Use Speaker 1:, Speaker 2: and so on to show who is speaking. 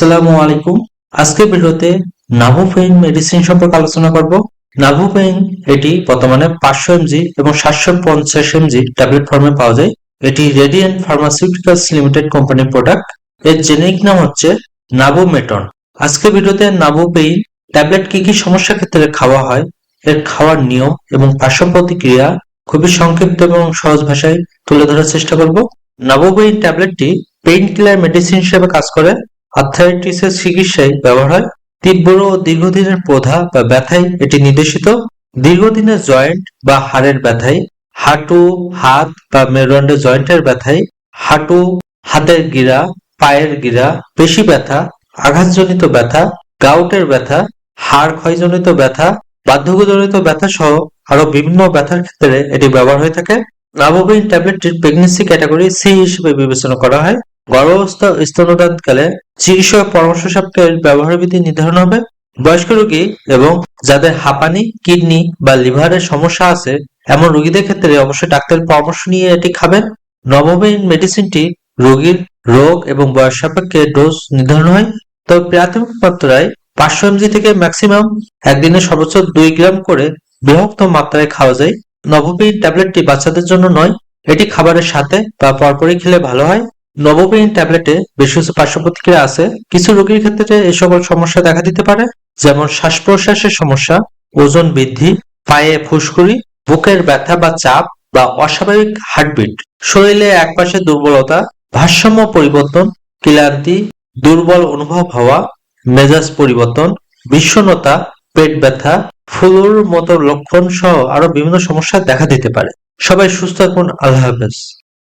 Speaker 1: আসসালামু আলাইকুম। আজকে ভিডিওতে নাভোফেইন মেডিসিন সম্পর্কে আলোচনা করব। নাভোফেইন এটি বর্তমানে পাঁচশো এমজি এবং সাতশো পঞ্চাশ এমজি ট্যাবলেট ফর্মে পাওয়া যায়। এটি রেডিয়েন্ট ফার্মাসিউটিক্যালস লিমিটেড কোম্পানির প্রোডাক্টের জেনেরিক নাম হচ্ছে নাভোমেটন আজকের ভিডিওতে নাভোপেইন ট্যাবলেট কি কি সমস্যার ক্ষেত্রে খাওয়া হয়, এর খাওয়ার নিয়ম এবং পার্শ্ব প্রতিক্রিয়া খুবই সংক্ষিপ্ত এবং সহজ ভাষায় তুলে ধরার চেষ্টা করব। নাভোপেইন ট্যাবলেটটি পেইন কিলার মেডিসিন হিসেবে কাজ করে। আর্থারাইটিসের চিকিৎসায় ব্যবহার হয়। তীব্র ও দীর্ঘদিনের প্রধা বা ব্যথায় এটি নির্দেশিত। দীর্ঘদিনের জয়েন্ট বা হাড়ের ব্যথায়, হাঁটু, হাত বা মেরুদণ্ডের জয়েন্টের ব্যথায়, হাঁটু, হাতের গিরা, পায়ের গিরা, পেশি ব্যথা, আঘাতজনিত ব্যথা, গাউটের ব্যথা, হাড় ক্ষয়জনিত ব্যথা, বার্ধক্যজনিত ব্যথা সহ আরও বিভিন্ন ব্যথার ক্ষেত্রে এটি ব্যবহার হয়ে থাকে। নাভোবিন ট্যাবলেটটির প্রেগনেন্সি ক্যাটাগরি সি হিসেবে বিবেচনা করা হয়। গর্ভাবস্থা ও স্তন্যদানকালে চিকিৎসক পরামর্শ সাপেক্ষে এর ব্যবহার বিধি নির্ধারণ হবে। বয়স্ক রোগী এবং যাদের হাঁপানি, কিডনি বা লিভারের সমস্যা আছে, এমন রোগীদের ক্ষেত্রে অবশ্যই ডাক্তারের পরামর্শ নিয়ে এটি খাবেন। নবমেইন মেডিসিনটি রোগীর রোগ এবং বয়স সাপেক্ষে ডোজ নির্ধারণ হয়। তবে প্রাথমিক মাত্রায় পাঁচশো এমজি থেকে ম্যাক্সিমাম একদিনে সর্বোচ্চ দুই গ্রাম করে বৃহত্তম মাত্রায় খাওয়া যায়। নবমেইন ট্যাবলেটটি বাচ্চাদের জন্য নয়, এটি খাবারের সাথে বা পরপরই খেলে ভালো হয়। নবমেইন ট্যাবলেটে বেশ কিছু পার্শ্ব প্রতিক্রিয়া আছে। কিছু রোগীর ক্ষেত্রে এই সকল সমস্যা দেখা দিতে পারে, যেমন শ্বাস প্রশ্বাসের সমস্যা, ওজন বৃদ্ধি, পায়ে ফুসকুড়ি, বুকের ব্যথা বা চাপ বা অস্বাভাবিক হার্টবিট। শরীরে একপাশে দুর্বলতা, ভারসাম্য পরিবর্তন, ক্লান্তি, দুর্বল অনুভব হওয়া, মেজাজ পরিবর্তন, বিষণ্ণতা, পেট ব্যথা, ফ্লুর মতো লক্ষণ সহ আরও বিভিন্ন সমস্যা দেখা দিতে পারে। সবাই সুস্থ থাকুন, আল্লাহ হাফেজ।